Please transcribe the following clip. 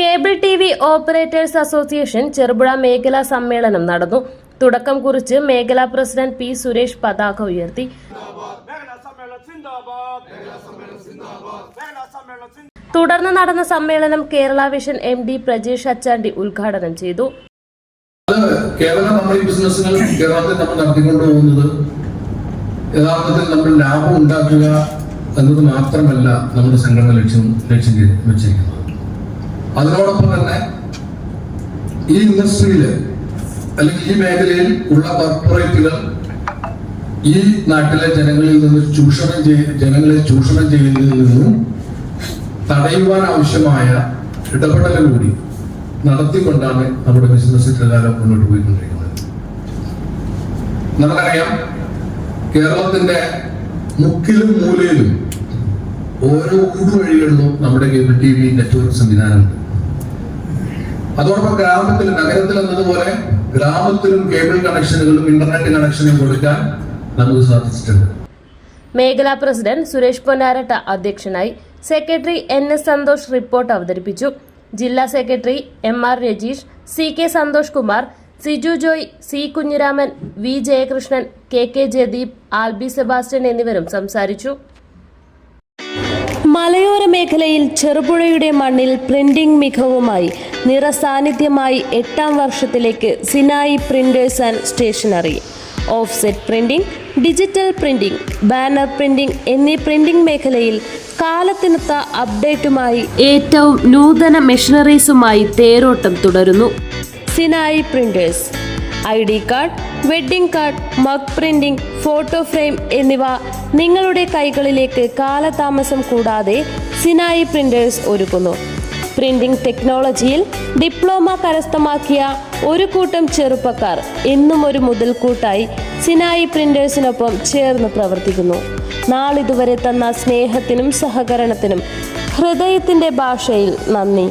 Cable T V operators association Cherupuzha മേഖലാ സമ്മേളനം നടന്നു. തുടക്കം കുറിച്ച് മേഖലാ പ്രസിഡന്റ് പി സുരേഷ് പതാക ഉയർത്തി. തുടർന്ന് നടന്ന സമ്മേളനം Kerala vision M D Prajesh Achandi ഉദ്ഘാടനം ചെയ്തു. കേവലം നമ്മൾ ഈ ബിസിനസ്സുകൾ കേരളത്തിൽ നമ്മൾ നടത്തിക്കൊണ്ട് പോകുന്നത് യഥാർത്ഥത്തിൽ നമ്മൾ ലാഭം ഉണ്ടാക്കുക എന്നത് മാത്രമല്ല നമ്മുടെ സംഘടന ലക്ഷ്യം ലക്ഷ്യം ചെയ്ത് വെച്ചിരിക്കുന്നത്. അതിനോടൊപ്പം തന്നെ ഈ ഇൻഡസ്ട്രിയിൽ അല്ലെങ്കിൽ ഈ മേഖലയിൽ ഉള്ള കോർപ്പറേറ്റുകൾ ഈ നാട്ടിലെ ജനങ്ങളിൽ നിന്ന് ചൂഷണം ചെയ്ത് ജനങ്ങളെ ചൂഷണം ചെയ്യുന്നതിൽ നിന്നും തടയുവാൻ ആവശ്യമായ ഇടപെടൽ കൂടി നടത്തിക്കൊണ്ടാണ് നമ്മുടെ ബിസിനസ് എല്ലാവരും മുന്നോട്ട് പോയിക്കൊണ്ടിരിക്കുന്നത്. നമുക്കറിയാം കേരളത്തിന്റെ മുക്കിലും മൂലയിലും ഓരോ ഊടുവഴികളിലും നമ്മുടെ കേബിൾ ടി വി നെറ്റ്വർക്ക് സംവിധാനമുണ്ട് അതോടൊപ്പം ഗ്രാമത്തിൽ നഗരത്തിൽ എന്നതുപോലെ ഗ്രാമത്തിലും കേബിൾ കണക്ഷനുകളും ഇന്റർനെറ്റ് കണക്ഷനും കൊടുക്കാൻ നമുക്ക് സാധിച്ചിട്ടുണ്ട്. മേഖലാ പ്രസിഡന്റ് സുരേഷ് പൊന്നാരട്ട അധ്യക്ഷനായി secretary N S Santhosh report അവതരിപ്പിച്ചു. ജില്ലാ secretary M R Rajeesh C K Santhosh Kumar Siju Joy C Kunhiraman V Jayakrishnan K K Jayadeep Albi Sebastian എന്നിവരും സംസാരിച്ചു. മലയോര മേഖലയിൽ ചെറുപുഴയുടെ മണ്ണിൽ പ്രിന്റിംഗ് മികവുമായി നിറസാന്നിധ്യമായി എട്ടാം വർഷത്തിലേക്ക് Sinai printers and stationery. Offset printing digital printing banner printing എന്നീ പ്രിന്റിംഗ് മേഖലയിൽ കാലത്തിനൊത്ത അപ്ഡേറ്റുമായി ഏറ്റവും നൂതന മെഷീനറീസുമായി തേരോട്ടം തുടരുന്നു. Sinai printers I D card wedding card mug printing photo frame എന്നിവ നിങ്ങളുടെ കൈകളിലേക്ക് കാലതാമസം കൂടാതെ സിനായി പ്രിന്റേഴ്സ് ഒരുക്കുന്നു. പ്രിന്റിംഗ് ടെക്നോളജിയിൽ ഡിപ്ലോമ കരസ്ഥമാക്കിയ ഒരു കൂട്ടം ചെറുപ്പക്കാർ ഇന്നും ഒരു മുതൽക്കൂട്ടായി സിനായി പ്രിന്റേഴ്സിനൊപ്പം ചേർന്ന് പ്രവർത്തിക്കുന്നു. നാളിതുവരെ തന്ന സ്നേഹത്തിനും സഹകരണത്തിനും ഹൃദയത്തിന്റെ ഭാഷയിൽ നന്ദി.